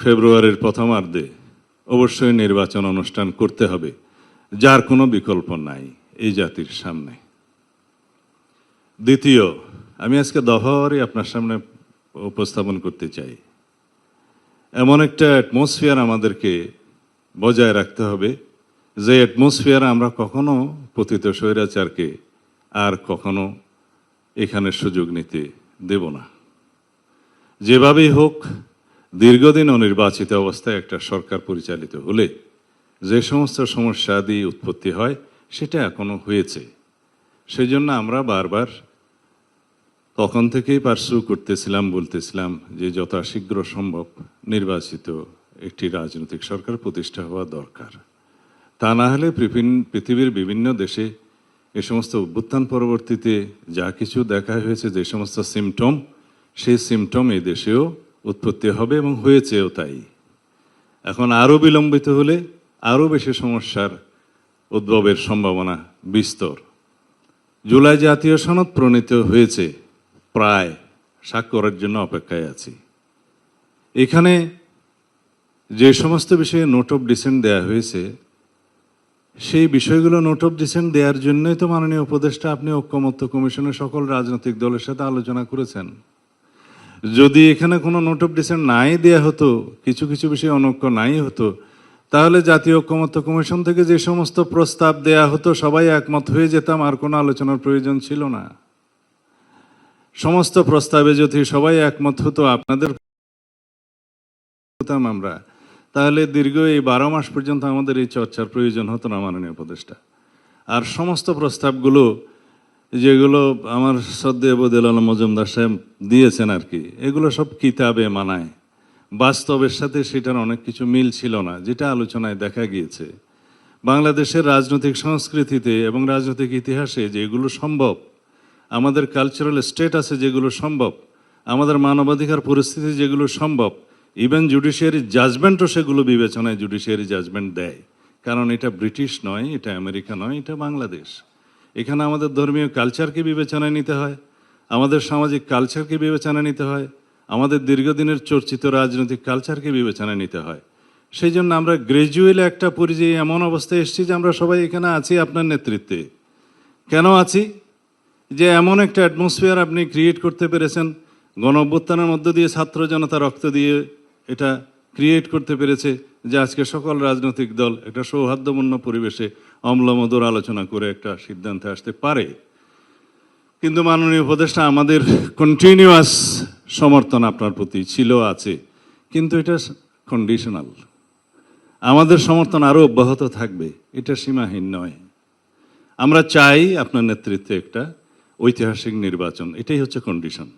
ফেব্রুয়ারির প্রথমার্ধে অবশ্যই নির্বাচন অনুষ্ঠান করতে হবে, যার কোনো বিকল্প নাই এই জাতির সামনে। দ্বিতীয়, আমি আজকে দফাওয়ারি আপনার সামনে উপস্থাপন করতে চাই। এমন একটা অ্যাটমসফিয়ার আমাদেরকে বজায় রাখতে হবে, যে অ্যাটমসফিয়ার আমরা কখনো পতিত স্বৈরাচারকে আর কখনো এখানে সুযোগ নিতে দেব না। যেভাবেই হোক দীর্ঘদিন অনির্বাচিত অবস্থায় একটা সরকার পরিচালিত হলে যে সমস্ত সমস্যা দিয়ে উৎপত্তি হয়, সেটা এখনও হয়েছে। সেই জন্য আমরা বারবার তখন থেকেই পার্সু করতেছিলাম, বলতেছিলাম যে যথাশীঘ্র সম্ভব নির্বাচিত একটি রাজনৈতিক সরকার প্রতিষ্ঠা হওয়া দরকার। তা না হলে পৃথিবীর- বিভিন্ন দেশে এ সমস্ত অভ্যুত্থান পরবর্তীতে যা কিছু দেখা হয়েছে, যে সমস্ত সিমটম সেই সিমটম এই দেশেও উৎপত্তি হবে এবং হয়েছেও তাই। এখন আরও বিলম্বিত হলে আরও বেশি সমস্যার উদ্ভবের সম্ভাবনা বিস্তর। জুলাই জাতীয় সনদ প্রণীত হয়েছে, প্রায় স্বাক্ষরের জন্য অপেক্ষায় আছি। এখানে যে সমস্ত বিষয়ে নোট অফ ডিসেন্ট দেয়া হয়েছে, সেই বিষয়গুলো নোট অফ ডিসেন্ট দেওয়ার জন্যই তো মাননীয় উপদেষ্টা আপনি ঐক্যমত্য কমিশনের সকল রাজনৈতিক দলের সাথে আলোচনা করেছেন। যদি এখানে কোনো নোট অফ ডিসেন্ট নাই দেয়া হতো, কিছু কিছু বিষয়ে অনৈক্য নাই হতো, তাহলে জাতীয় ঐক্যমত্য কমিশন থেকে যে সমস্ত প্রস্তাব দেয়া হতো, সবাই একমত হয়ে যেতাম, আর কোনো আলোচনার প্রয়োজন ছিল না। সমস্ত প্রস্তাবে যদি সবাই একমত হতো, আপনাদের হতাম আমরা, তাহলে দীর্ঘ এই বারো মাস পর্যন্ত আমাদের এই চর্চার প্রয়োজন হতো না, মাননীয় উপদেষ্টা। আর সমস্ত প্রস্তাবগুলো যেগুলো আমার শ্রদ্ধেয় বদিল আলম মজুমদার সাহেব দিয়েছেন আর কি, এগুলো সব কিতাবে মানায়। বাস্তবের সাথে সেটার অনেক কিছু মিল ছিল না, যেটা আলোচনায় দেখা গিয়েছে। বাংলাদেশের রাজনৈতিক সংস্কৃতিতে এবং রাজনৈতিক ইতিহাসে যেগুলো সম্ভব, আমাদের কালচারাল স্টেট আছে যেগুলো সম্ভব, আমাদের মানবাধিকার পরিস্থিতি যেগুলো সম্ভব ইভেন জুডিশিয়ারি জাজমেন্টও সেগুলো বিবেচনায় জুডিশিয়ারি জাজমেন্ট দেয়। কারণ এটা ব্রিটিশ নয়, এটা আমেরিকা নয়, এটা বাংলাদেশ। এখানে আমাদের ধর্মীয় কালচারকে বিবেচনায় নিতে হয়, আমাদের সামাজিক কালচারকে বিবেচনা নিতে হয়, আমাদের দীর্ঘদিনের চর্চিত রাজনৈতিক কালচারকে বিবেচনা নিতে হয়। সেই জন্য আমরা গ্রাজুয়ালি একটা পরিযায়ী এমন অবস্থায় এসেছি যে আমরা সবাই এখানে আছি আপনার নেতৃত্বে। কেন আছি? যে এমন একটা অ্যাটমসফিয়ার আপনি ক্রিয়েট করতে পেরেছেন গণ অভ্যুত্থানের মধ্য দিয়ে ছাত্র জনতা রক্ত দিয়ে এটা ক্রিয়েট করতে পেরেছে যে আজকে সকল রাজনৈতিক দল একটা সৌহার্দ্যপূর্ণ পরিবেশে অম্লমধুর আলোচনা করে একটা সিদ্ধান্তে আসতে পারে। কিন্তু মাননীয় উপদেষ্টা, আমাদের কন্টিনিউয়াস সমর্থন আপনার প্রতি ছিল, আছে, কিন্তু এটা কন্ডিশনাল আমাদের সমর্থন আরও অব্যাহত থাকবে, এটা সীমাহীন নয়। আমরা চাই আপনার নেতৃত্বে একটা ঐতিহাসিক নির্বাচন, এটাই হচ্ছে কন্ডিশন